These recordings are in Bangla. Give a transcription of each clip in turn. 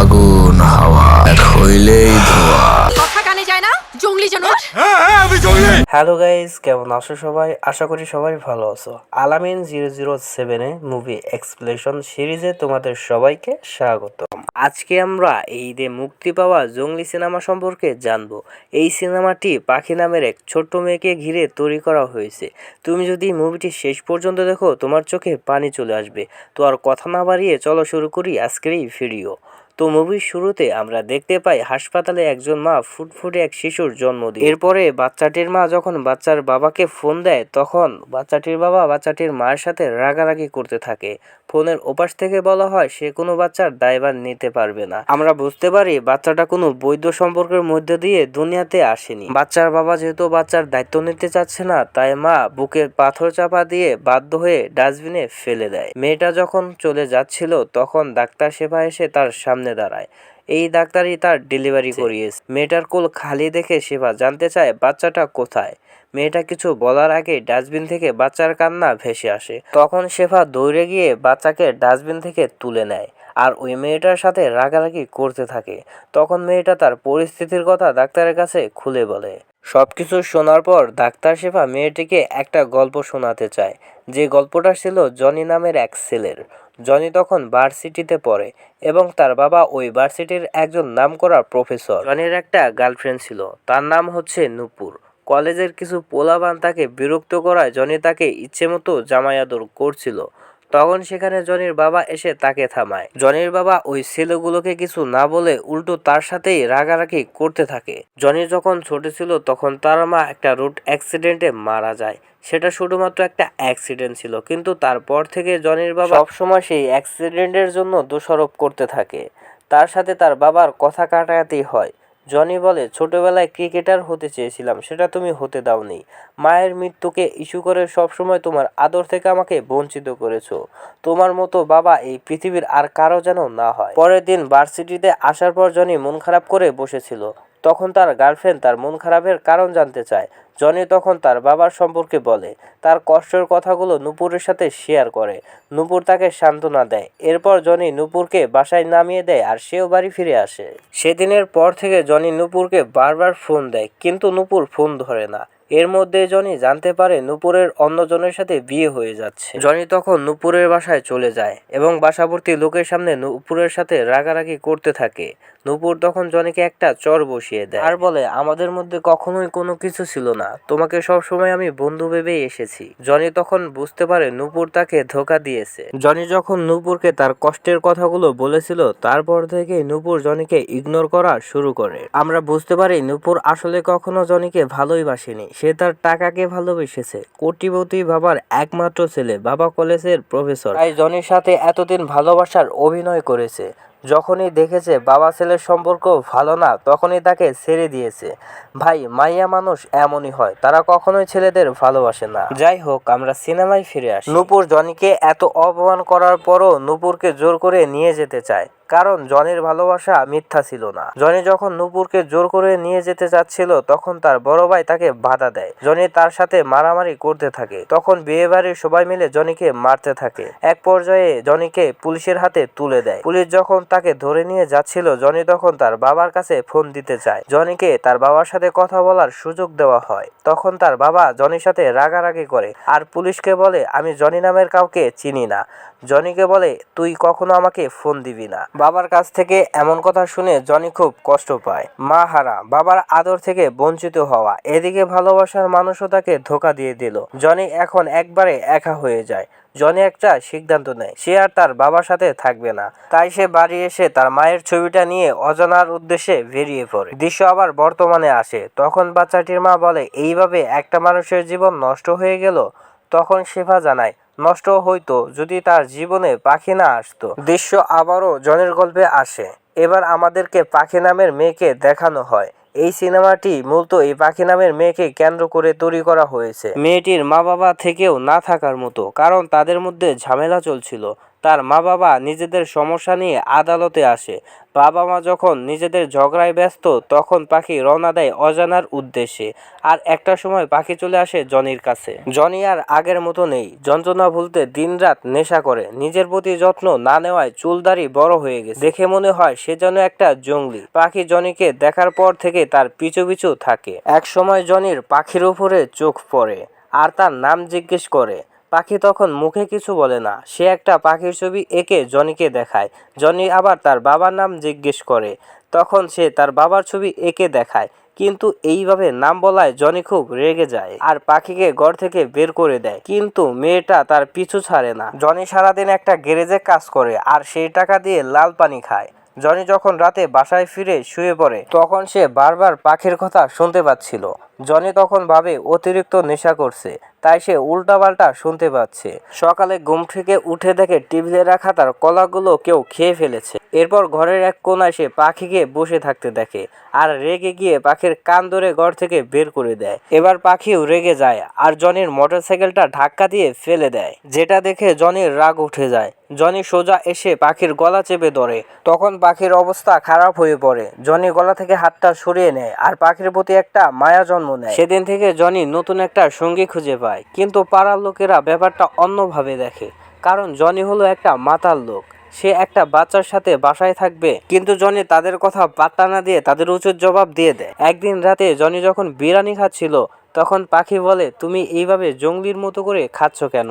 আগুন হাওয়া। এক হইলেই ধোয়া। কথা কানে যায় না? জঙ্গলি জানোয়ার? হ্যালো গাইজ কেমন আছো সবাই? আশা করি সবাই ভালো আছো। আলামিন জিরো জিরো সেভেনে মুভি এক্সপ্লেশন সিরিজে তোমাদের সবাইকে স্বাগত আজকে আমরা এই ঈদে মুক্তি পাওয়া জঙ্গলি সিনেমা সম্পর্কে জানব। এই সিনেমাটি পাখি নামের এক ছোট্ট মেয়েকে ঘিরে তৈরি করা হয়েছে। তুমি যদি মুভিটি শেষ পর্যন্ত দেখো তোমার চোখে পানি চলে আসবে। তো আর কথা না বাড়িয়ে চলো শুরু করি আজকের এই ভিডিও তো মুভির শুরুতে আমরা দেখতে পাই হাসপাতালে একজন মা ফুটফুটে এক শিশুর জন্ম দিয়ে। এরপরে বাচ্চাটির মা যখন বাচ্চার বাবাকে ফোন দেয়, তখন বাচ্চাটির বাবা বাচ্চাটির মায়ের সাথে রাগারাগি করতে থাকে। ফোনের ওপাশ থেকে বলা হয় সে কোনো বাচ্চার দায়ভার নিতে পারবে না। আমরা বুঝতে পারি বাচ্চাটা কোনো বৈধ সম্পর্কের মধ্যে দিয়ে দুনিয়াতে আসেনি। বাচ্চার বাবা যেহেতু বাচ্চার দায়িত্ব নিতে চাচ্ছে না, তাই মা বুকে পাথর চাপা দিয়ে বাধ্য হয়ে ডাস্টবিনে ফেলে দেয়। মেয়েটা যখন চলে যাচ্ছিল, তখন ডাক্তার সেবা এসে তার সামনে দাঁড়ায়। এই ডাক্তারই তার ডেলিভারি করিয়েছে মেয়েটার কোল খালি দেখে সেবা জানতে চায় বাচ্চাটা কোথায়? মেয়েটা কিছু বলার আগে ডাস্টবিন থেকে বাচ্চার কান্না ভেসে আসে। তখন শেফা দৌড়ে গিয়ে বাচ্চাকে ডাস্টবিন থেকে তুলে নেয়। আর ওই মেয়েটার সাথে রাগারাগি করতে থাকে। তখন মেয়েটা তার পরিস্থিতির কথা ডাক্তারের কাছে খুলে বলে। সব কিছু শোনার পর ডাক্তার শেফা মেয়েটিকে একটা গল্প শোনাতে চায়। যে গল্পটা ছিল জনি নামের এক ছেলের। জনি তখন ভার্সিটিতে পড়ে এবং তার বাবা ওই ভার্সিটির একজন নাম নামকরা প্রফেসর। জনির একটা গার্লফ্রেন্ড ছিল, তার নাম হচ্ছে নূপুর। কলেজের কিছু পোলাবান তাকে বিরক্ত করায় জনি তাকে ইচ্ছে মতো জামাই আদর করছিল। তখন সেখানে জনির বাবা এসে তাকে থামায়। জনির বাবা ওই ছেলেগুলোকে কিছু না বলে উল্টো তার সাথেই রাগারাগি করতে থাকে। জনি যখন ছোট ছিল তখন তার মা একটা রোড অ্যাক্সিডেন্টে মারা যায়। সেটা শুধুমাত্র একটা অ্যাক্সিডেন্ট ছিল, কিন্তু তারপর থেকে জনির বাবা সবসময় সেই অ্যাক্সিডেন্টের জন্য দোষারোপ করতে থাকে। তার সাথে তার বাবার কথা কাটাতেই হয়। জনি বলে, ছোটবেলায় ক্রিকেটার হতে চেয়েছিলাম, সেটা তুমি হতে দাওনি। মায়ের মৃত্যুকে ইস্যু করে সবসময় তোমার আদর থেকে আমাকে বঞ্চিত করেছ। তোমার মতো বাবা এই পৃথিবীর আর কারও যেন না হয়। পরের দিন ভার্সিটিতে আসার পর জনি মন খারাপ করে বসেছিল। তখন তার গার্লফ্রেন্ড তার মন খারাপের কারণ জানতে চায়। জনি তখন তার বাবার সম্পর্কে বলে। তার কষ্টের কথাগুলো নূপুরের সাথে শেয়ার করে। নূপুর তাকে সান্ত্বনা দেয়। এরপর জনি নূপুরকে বাসায় নামিয়ে দেয় আর সেও বাড়ি ফিরে আসে। সেদিনের পর থেকে জনি নূপুরকে বারবার ফোন দেয়, কিন্তু নূপুর ফোন ধরে না। এর মধ্যে জনি জানতে পারে নূপুরের অন্যজনের সাথে বিয়ে হয়ে যাচ্ছে। জনি তখন নূপুরের বাসায় চলে যায় এবং বাসাবর্তী লোকের সামনে নূপুরের সাথে রাগারাগি করতে থাকে। নূপুর তখন জনিকে একটা চর বসিয়ে দেয়। আর বলে, আমাদের মধ্যে কখনোই কোনো কিছু ছিল না। তোমাকে সব সময় আমি বন্ধু ভেবেই এসেছি। জনি তখন বুঝতে পারে নূপুর তাকে ধোকা দিয়েছে। জনি যখন নূপুরকে তার কষ্টের কথাগুলো বলেছিল, তারপর থেকে নূপুর জনিকে ইগনোর করা শুরু করে। আমরা বুঝতে পারি নূপুর আসলে কখনো জনিকে ভালোই বাসেনি। সে তার টাকাকে ভালোবেসেছে। কোটিপতি বাবার একমাত্র ছেলে, বাবা কলেজের প্রফেসর। তাই জনির সাথে এতদিন ভালোবাসার অভিনয় করেছে। যখনই দেখেছে বাবা ছেলের সম্পর্ক ভালো না, তখনই তাকে ছেড়ে দিয়েছে। ভাই, মাইয়া মানুষ এমনই হয়, তারা কখনোই ছেলেদের ভালোবাসে না। যাই হোক, আমরা সিনেমায় ফিরে আসি। নূপুর জনিকে এত অপমান করার পরও নূপুরকে জোর করে নিয়ে যেতে চায়। কারণ জনির ভালোবাসা মিথ্যা ছিল না। জনি যখন নূপুরকে জোর করে নিয়ে যেতে চাচ্ছিল, তখন তার বড় ভাই তাকে বাধা দেয়। জনি তার সাথে মারামারি করতে থাকে। তখন বিয়ে বাড়ির সবাই মিলে জনিকে মারতে থাকে। এক পর্যায়ে জনিকে পুলিশের হাতে তুলে দেয়। পুলিশ যখন তাকে ধরে নিয়ে যাচ্ছিল, জনি তখন তার বাবার কাছে ফোন দিতে চায়। জনিকে তার বাবার সাথে কথা বলার সুযোগ দেওয়া হয়। তখন তার বাবা জনির সাথে রাগারাগি করে আর পুলিশকে বলে, আমি জনি নামের কাউকে চিনি না। জনিকে বলে, তুই কখনো আমাকে ফোন দিবি না। বাবার কাছ থেকে এমন কথা শুনে জনি খুব কষ্ট পায়। মা হারা, বাবার আদর থেকে বঞ্চিত হওয়া, এদিকে ভালোবাসার মানুষও তাকে ধোকা দিয়ে দিল। জনি এখন একবারে একা হয়ে যায়। জনি একটা সিদ্ধান্ত নেয়, সে আর তার বাবার সাথে থাকবে না। তাই সে বাড়ি এসে তার মায়ের ছবিটা নিয়ে অজানার উদ্দেশ্যে বেরিয়ে পড়ে। দৃশ্য আবার বর্তমানে আসে। তখন বাচ্চাটির মা বলে, এইভাবে একটা মানুষের জীবন নষ্ট হয়ে গেল? তখন শেফা জানায় নষ্ট হইতো যদি তার জীবনে পাখি না আসতো। দৃশ্য আবারও জনের গল্পে আসে। এবার আমাদেরকে পাখি নামের মেয়েকে দেখানো হয়। এই সিনেমাটি মূলত এই পাখি নামের মেয়েকে কেন্দ্র করে তৈরি করা হয়েছে। মেয়েটির মা বাবা থেকেও না থাকার মতো, কারণ তাদের মধ্যে ঝামেলা চলছিল। তার মা বাবা নিজেদের সমস্যা নিয়ে আদালতে আসে। বাবা মা যখন নিজেদের ঝগড়ায় ব্যস্ত, তখন পাখি রওনা দেয় অজানার উদ্দেশ্যে। আর একটা সময় পাখি চলে আসে জনির কাছে। জনি আর আগের মতো নেই। যন্ত্রণা ভুলতে দিনরাত নেশা করে। নিজের প্রতি যত্ন না নেওয়ায় চুলদারি বড় হয়ে গেছে। দেখে মনে হয় সে যেন একটা জঙ্গলি। পাখি জনিকে দেখার পর থেকে তার পিছু পিছু থাকে। এক সময় জনির পাখির উপরে চোখ পড়ে আর তার নাম জিজ্ঞেস করে পাখি তখন মুখে কিছু বলে না। সে একটা পাখির ছবি এঁকে জনিকে দেখায়। জনি আবার তার বাবার নাম জিজ্ঞেস করে। তখন সে তার বাবার ছবি এঁকে দেখায়। কিন্তু এইভাবে নাম বলায় জনি খুব রেগে যায় আর পাখিকে ঘর থেকে বের করে দেয়। কিন্তু মেয়েটা তার পিছু ছাড়ে না। জনি সারাদিন একটা গ্যারেজে কাজ করে আর সেই টাকা দিয়ে লাল পানি খায়। জনি যখন রাতে বাসায় ফিরে শুয়ে পড়ে, তখন সে বারবার পাখির কথা শুনতে পাচ্ছিল। জনি তখন ভাবে অতিরিক্ত নেশা করছে। তাই সে উল্টাপাল্টা শুনতে পাচ্ছে। সকালে ঘুম থেকে উঠে দেখে টেবিলে রাখা তার কলাগুলো কেউ খেয়ে ফেলেছে। এরপর ঘরের এক কোনায় সে পাখিকে বসে থাকতে দেখে আর রেগে গিয়ে পাখির কান ধরে ঘর থেকে বের করে দেয়। এবার পাখিও রেগে যায় আর জনির মোটরসাইকেলটা ধাক্কা দিয়ে ফেলে দেয়, যেটা দেখে জনির রাগ উঠে যায়। জনি সোজা এসে পাখির গলা চেপে ধরে। তখন পাখির অবস্থা খারাপ হয়ে পড়ে। জনি গলা থেকে হাতটা সরিয়ে নেয় আর পাখির প্রতি একটা মায়া জন্ম নেয়। সেদিন থেকে জনি নতুন একটা সঙ্গী খুঁজে পায় কিন্তু পাড়ার লোকেরা ব্যাপারটা অন্যভাবে দেখে। কারণ জনি হলো একটা মাতাল লোক। সে একটা বাচ্চার সাথে বাসায় থাকবে, কিন্তু জনি তাদের কথা পাত্তা না দিয়ে তাদের উচিত জবাব দিয়ে দেয়। একদিন রাতে জনি যখন বিরিয়ানি খাচ্ছিল, তখন পাখি বলে, তুমি এইভাবে জঙ্গলির মতো করে খাচ্ছ কেন?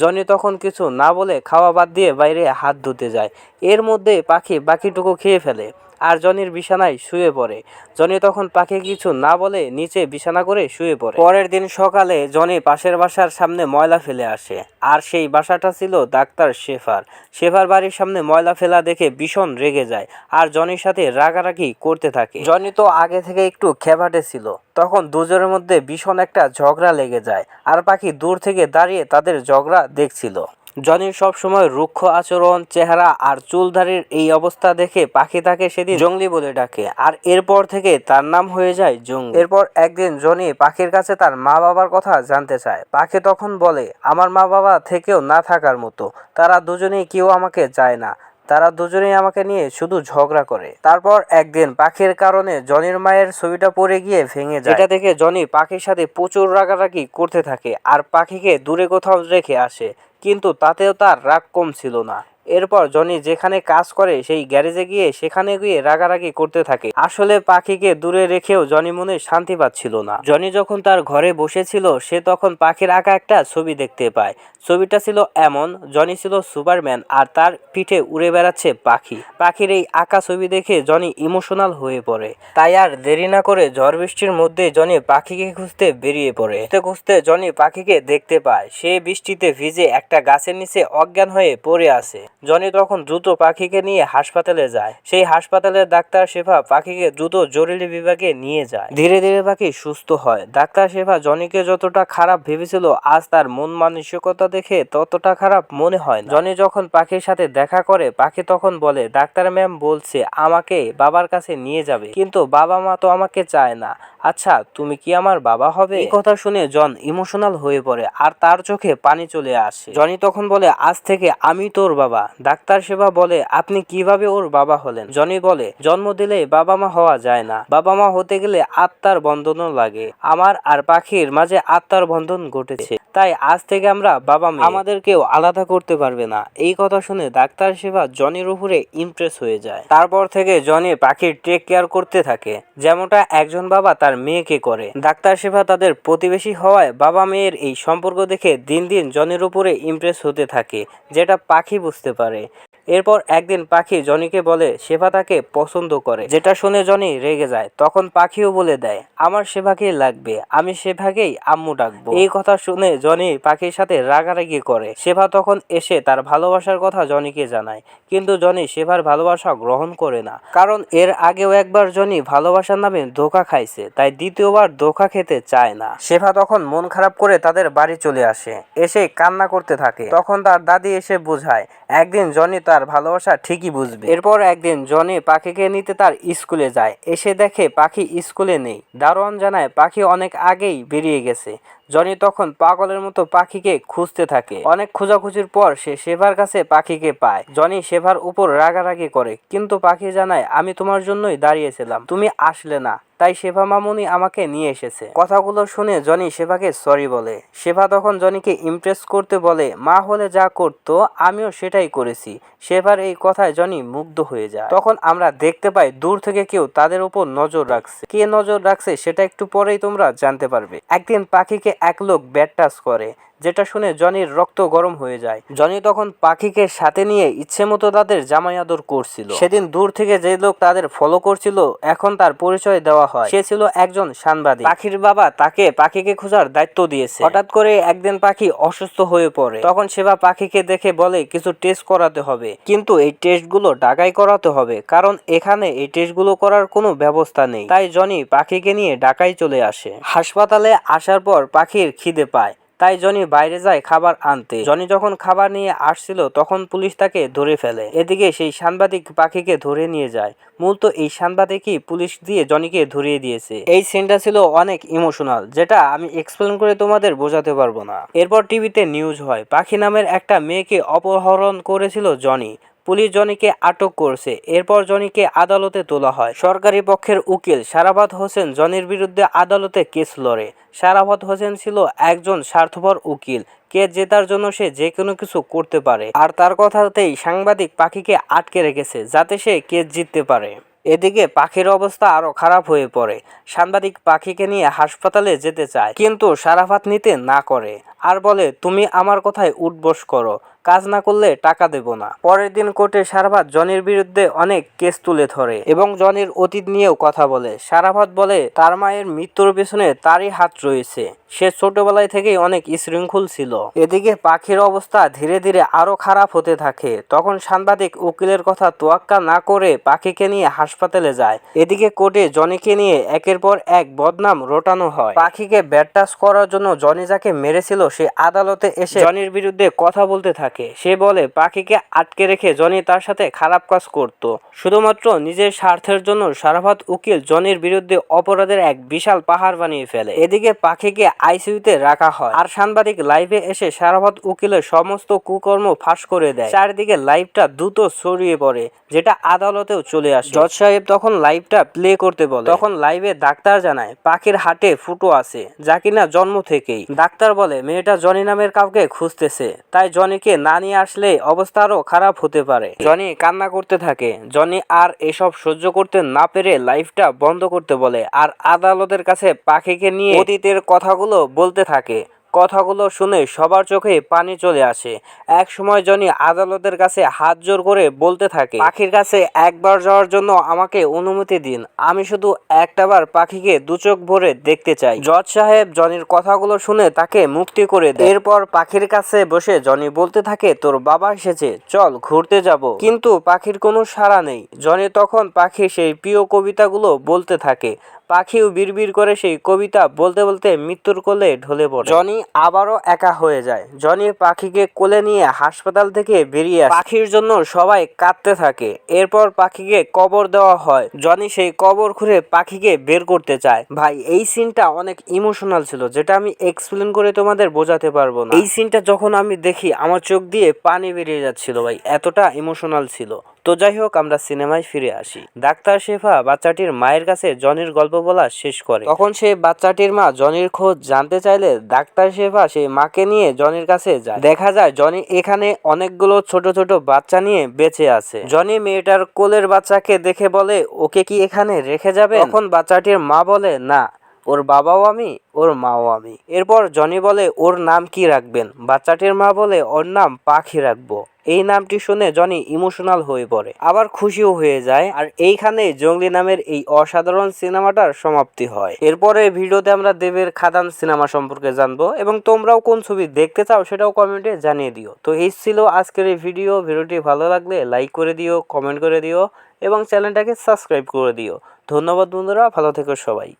জনি তখন কিছু না বলে খাওয়া বাদ দিয়ে বাইরে হাত ধুতে যায়। এর মধ্যে পাখি বাকিটুকু খেয়ে ফেলে। আর জনির বিছানায় শুয়ে পড়ে। জনি তখন পাখি কিছু না বলে নিচে বিছানা করে শুয়ে পড়ে। পরের দিন সকালে জনি পাশের বাসার সামনে ময়লা ফেলে আসে। আর সেই বাসাটা ছিল ডাক্তার শেফার। শেফার বাড়ির সামনে ময়লা ফেলা দেখে ভীষণ রেগে যায় আর জনির সাথে রাগারাগি করতে থাকে। জনি তো আগে থেকে একটু খেভাটে ছিল। তখন দুজনের মধ্যে ভীষণ একটা ঝগড়া লেগে যায়। আর পাখি দূর থেকে দাঁড়িয়ে তাদের ঝগড়া দেখছিল। জনির সবসময় রুক্ষ আচরণ, চেহারা আর চুলধারির এই অবস্থা দেখে পাখি তাকে সেদিন জঙ্গলি বলে ডাকে। আর এরপর থেকে তার নাম হয়ে যায় জঙ্গলি। এরপর একদিন জনি পাখির কাছে তার মা বাবার কথা জানতে চায়। পাখি তখন বলে, আমার মা বাবা থেকেও না থাকার মতো। তারা দুজনেই কেউ আমাকে চায় না। তারা দুজনেই আমাকে নিয়ে শুধু ঝগড়া করে। তারপর একদিন পাখির কারণে জনির মায়ের ছবিটা পড়ে গিয়ে ভেঙে যায়। এটা দেখে জনি পাখির সাথে প্রচুর রাগারাগি করতে থাকে আর পাখিকে দূরে কোথাও রেখে আসে। কিন্তু তাতেও তার রাগ কম ছিল না। এরপর জনি যেখানে কাজ করে সেই গ্যারেজে গিয়ে সেখানে গিয়ে রাগারাগি করতে থাকে। আসলে পাখিকে দূরে রেখেও জনি মনে শান্তি পাচ্ছিল না। জনি যখন তার ঘরে বসেছিল, সে তখন পাখির আঁকা একটা ছবি দেখতে পায়। ছবিটা ছিল এমন, জনি ছিল সুপারম্যান আর তার পিঠে উড়ে বেড়াচ্ছে পাখি। পাখির এই আঁকা ছবি দেখে জনি ইমোশনাল হয়ে পড়ে। তাই আর দেরি না করে ঝড় বৃষ্টির মধ্যে জনি পাখিকে খুঁজতে বেরিয়ে পড়ে। খুঁজতে খুঁজতে জনি পাখিকে দেখতে পায়। সে বৃষ্টিতে ভিজে একটা গাছের নিচে অজ্ঞান হয়ে পড়ে আছে। জনি তখন দ্রুত পাখিকে নিয়ে হাসপাতালে যায়। সেই হাসপাতালের ডাক্তার শেফা পাখিকে দ্রুত জরুরি বিভাগে নিয়ে যায়। ধীরে ধীরে পাখি সুস্থ হয়। ডাক্তার শেফা জনিকে যতটা খারাপ ভেবেছিল, আজ তার মন মানসিকতা দেখে ততটা খারাপ মনে হয় জনি যখন পাখির সাথে দেখা করে, পাখি তখন বলে, ডাক্তার ম্যাম বলছে, আমাকে বাবার কাছে নিয়ে যাবে। কিন্তু বাবা মা তো আমাকে চায় না। আচ্ছা তুমি কি আমার বাবা হবে? এই কথা শুনে জন ইমোশনাল হয়ে পড়ে, আর তার চোখে পানি চলে আসে। জনি তখন বলে, আজ থেকে আমি তোর বাবা। ডাক্তার সেবা বলে, আপনি কীভাবে ওর বাবা হলেন? জনি বলে, জন্ম দিলে বাবা মা হওয়া যায় না। বাবা মা হতে গেলে আত্মার বন্ধনও লাগে। আমার আর পাখির মাঝে আত্মার বন্ধন ঘটেছে। তাই আজ থেকে আমরা বাবা মা আমাদেরকেও আলাদা করতে পারবে না। এই কথা শুনে ডাক্তার সেবা জনির উপরে ইমপ্রেস হয়ে যায়। তারপর থেকে জনি পাখির টেক কেয়ার করতে থাকে, যেমনটা একজন বাবা তার মেয়েকে করে। ডাক্তার সেবা তাদের প্রতিবেশী হওয়ায় বাবা মেয়ের এই সম্পর্ক দেখে দিন দিন জনির উপরে ইমপ্রেস হতে থাকে, যেটা পাখি বুঝতে পারে। এরপর একদিন পাখি জনিকে বলে সেবা তাকে পছন্দ করে। যেটা শুনে জনি রেগে যায়। তখন পাখিও বলে দেয়, আমার সেবাকেই লাগবে, আমি সেভাকেই আম্মু ডাকবো। এই কথা শুনে জনি পাখির সাথে রাগারাগি করে। সেবা তখন এসে তার ভালোবাসার কথা জনিকে জানায়, কিন্তু জনি সেবার ভালোবাসা গ্রহণ করে না। কারণ এর আগেও একবার জনি ভালোবাসার নামে ধোকা খাইছে, তাই দ্বিতীয়বার ধোকা খেতে চায় না। সেবা তখন মন খারাপ করে তাদের বাড়ি চলে আসে, এসে কান্না করতে থাকে। তখন তার দাদি এসে বোঝায়, একদিন জনি তার ভালোবাসা ঠিকই বুঝবে। এরপর একদিন জনি পাখিকে নিতে তার স্কুলে যায়। এসে দেখে পাখি স্কুলে নেই। দারোয়ান জানায় পাখি অনেক আগেই বেরিয়ে গেছে। জনি তখন পাগলের মতো পাখিকে খুঁজতে থাকে। অনেক খোঁজাখুঁজির পর সে শেভার কাছে পাখিকে পায়। জনি শেভার উপর রাগারাগি করে, কিন্তু পাখি জানায়, আমি তোমার জন্যই দাঁড়িয়েছিলাম। তুমি আসলে না। তাই শেফা মামুনি আমাকে নিয়ে এসেছে। কথাগুলো শুনে জনি শেফাকে সরি বলে। শেফা তখন জনিকে ইমপ্রেস করতে বলে, মা হলে যা করতো, আমিও সেটাই করেছি। শেফার এই কথায় জনি মুগ্ধ হয়ে যায়। তখন আমরা দেখতে পাই, দূর থেকে কেউ তাদের উপর নজর রাখছে। কে নজর রাখছে, সেটা একটু পরেই তোমরা জানতে পারবে। একদিন পাখিকে এক লোক ব্যাট টাচ করে। যেটা শুনে জনির রক্ত গরম হয়ে যায়। জনি তখন পাখিকে সাথে নিয়ে ইচ্ছে মতো তাদের জামাই আদর করছিল। সেদিন দূর থেকে যে লোক তাদের ফলো করছিল, এখন তার পরিচয় দেওয়া হয়। সে ছিল একজন সাংবাদিক। পাখির বাবা তাকে পাখিকে খোঁজার দায়িত্ব দিয়েছে। হঠাৎ করে একদিন পাখি অসুস্থ হয়ে পড়ে। তখন সেবা পাখিকে দেখে বলে, কিছু টেস্ট করাতে হবে। কিন্তু এই টেস্টগুলো ঢাকায় করাতে হবে, কারণ এখানে এই টেস্টগুলো করার কোনো ব্যবস্থা নেই। তাই জনি পাখিকে নিয়ে ঢাকায় চলে আসে। হাসপাতালে আসার পর পাখির খিদে পায়। তাই জনি বাইরে যায় খাবার আনতে। জনি যখন খাবার নিয়ে আসছিল, তখন পুলিশ তাকে ধরে ফেলে। এদিকে সেই সাংবাদিক পাখিকে ধরে নিয়ে যায়। মূলত এই সাংবাদিকই পুলিশ দিয়ে জনিকে ধরিয়ে দিয়েছে। এই সিনটা ছিল অনেক ইমোশনাল, যেটা আমি এক্সপ্লেন করে তোমাদের বোঝাতে পারব না। এরপর টিভিতে নিউজ হয়। পাখি নামের একটা মেয়েকে অপহরণ করেছিল জনি। পুলিশ জনিকে আটক করছে। এরপর জনিকে আদালতে তোলা হয়। সরকারি পক্ষের উকিল সারাফাত হোসেন জনির বিরুদ্ধে আদালতে কেস লড়ে। সারাফাত হোসেন ছিল একজন স্বার্থপর উকিল। কে জেতার জন্য সে যে কোনো কিছু করতে পারে। আর তার কথাতেই সাংবাদিক পাখিকে আটকে রেখেছে যাতে সে কেস জিততে পারে। এদিকে পাখির অবস্থা আরও খারাপ হয়ে পড়ে। সাংবাদিক পাখিকে নিয়ে হাসপাতালে যেতে চায়, কিন্তু সারাফাত নিতে না করে। আর বলে, তুমি আমার কথায় উঠবস করো। কাজ না করলে টাকা দেব না। পরের দিন কোর্টে সারাভাত জনির বিরুদ্ধে অনেক কেস তুলে ধরে এবং জনির অতীত নিয়েও কথা বলে। সারাভাত বলে, তার মায়ের মৃত্যুর পেছনে তারই হাত রয়েছে। সে ছোটবেলায় থেকেই অনেক শৃঙ্খল ছিল। এদিকে পাখির অবস্থা ধীরে ধীরে আরও খারাপ হতে থাকে। তখন সাংবাদিক উকিলের কথা তোয়াক্কা না করে পাখিকে নিয়ে হাসপাতালে যায়। এদিকে কোর্টে জনিকে নিয়ে একের পর এক বদনাম রটানো হয়। পাখিকে ব্যাট টাচ করার জন্য জনি যাকে মেরেছিল, সে আদালতে এসে জনির বিরুদ্ধে কথা বলতে থাকে। সে বলে, পাখিকে আটকে রেখে জনি তার সাথে খারাপ কাজ করত। শুধুমাত্র নিজের স্বার্থের জন্য সারাভাত উকিল জনির বিরুদ্ধে অপরাধের এক বিশাল পাহাড় বানিয়ে ফেলে। এদিকে পাখিকে আইসিইউতে রাখা হয়। আর সাংবাদিক লাইভে এসে সারাভাত উকিলের সমস্ত কুকর্ম ফাঁস করে দেয়। চারিদিকে লাইভটা দ্রুত ছড়িয়ে পড়ে, যেটা আদালতেও চলে আসে। জজ সাহেব তখন লাইভটা প্লে করতে বলে। তখন লাইভে ডাক্তার জানায়, পাখির হাটে ফুটো আছে, যা কিনা জন্ম থেকেই। ডাক্তার বলে, মেয়েটা জনি নামের কাউকে খুঁজতেছে, তাই জনিকে না নিয়ে আসলে অবস্থা আরও খারাপ হতে পারে। জনি কান্না করতে থাকে। জনি আর এসব সহ্য করতে না পেরে লাইফটা বন্ধ করতে বলে। আর আদালতের কাছে পাখিকে নিয়ে অতীতের কথাগুলো বলতে থাকে। কথাগুলো শুনে সবার চোখে পানি চলে আসে। এক সময় জনি আদালতের কাছে হাত জোর করে বলতে থাকে, পাখির কাছে একবার যাওয়ার জন্য আমাকে অনুমতি দিন। আমি শুধু একটাবার পাখিকে দু চোখ ভরে দেখতে চাই। জজ সাহেব জনির কথাগুলো শুনে তাকে মুক্তি করে দেয়। এরপর পাখির কাছে বসে জনি বলতে থাকে, তোর বাবা এসেছে, চল ঘুরতে যাব। কিন্তু পাখির কোনো সাড়া নেই। জনি তখন পাখি সেই প্রিয় কবিতাগুলো বলতে থাকে। পাখিও বিড়বিড় করে সেই কবিতা বলতে বলতে মৃত্যুর কোলে ঢলে পড়ে। জনি আবারও একা হয়ে যায়। জনি পাখিকে কোলে নিয়ে হাসপাতাল থেকে বেরিয়ে আসে। পাখির জন্য সবাই কাঁদতে থাকে। এরপর পাখিকে কবর দেওয়া হয়। জনি সেই কবর খুঁড়ে পাখিকে বের করতে চায়। ভাই এই সিনটা অনেক ইমোশনাল ছিল যেটা আমি এক্সপ্লেন করে তোমাদের বোঝাতে পারব না। এই সিনটা যখন আমি দেখি আমার চোখ দিয়ে পানি বেরিয়ে যাচ্ছিল ভাই। এতটা ইমোশনাল ছিল। তো যাই হোক, আমরা সিনেমায় ফিরে আসি। ডাক্তার শেফা বাচ্চাটির মায়ের কাছে জনির গল্প বলা শেষ করে। তখন সে বাচ্চাটির মা জনির খোঁজ জানতে চাইলে ডাক্তার শেফা সেই মাকে নিয়ে জনির কাছে যায়। দেখা যায় জনি এখানে অনেকগুলো ছোট ছোট বাচ্চা নিয়ে বেঁচে আছে। জনি মেয়েটার কোলের বাচ্চাকে দেখে বলে, ওকে কি এখানে রেখে যাবে তখন বাচ্চাটির মা বলে, না। ওর বাবাও আমি, ওর মাও আমি। এরপর জনি বলে, ওর নাম কি রাখবেন? বাচ্চাটির মা বলে, ওর নাম পাখি রাখব। এই নামটি শুনে জনি ইমোশনাল হয়ে পড়ে। আবার খুশিও হয়ে যায়। আর এইখানে জঙ্গলি নামের এই অসাধারণ সিনেমাটার সমাপ্তি হয়। এরপরে ভিডিওতে আমরা দেবের খাদান সিনেমা সম্পর্কে জানব। এবং তোমরাও কোন ছবি দেখতে চাও সেটাও কমেন্টে জানিয়ে দিও। তো এই ছিল আজকের এই ভিডিও। ভিডিওটি ভালো লাগলে লাইক করে দিও, কমেন্ট করে দিও এবং চ্যানেলটাকে সাবস্ক্রাইব করে দিও। ধন্যবাদ বন্ধুরা, ভালো থেকো সবাই।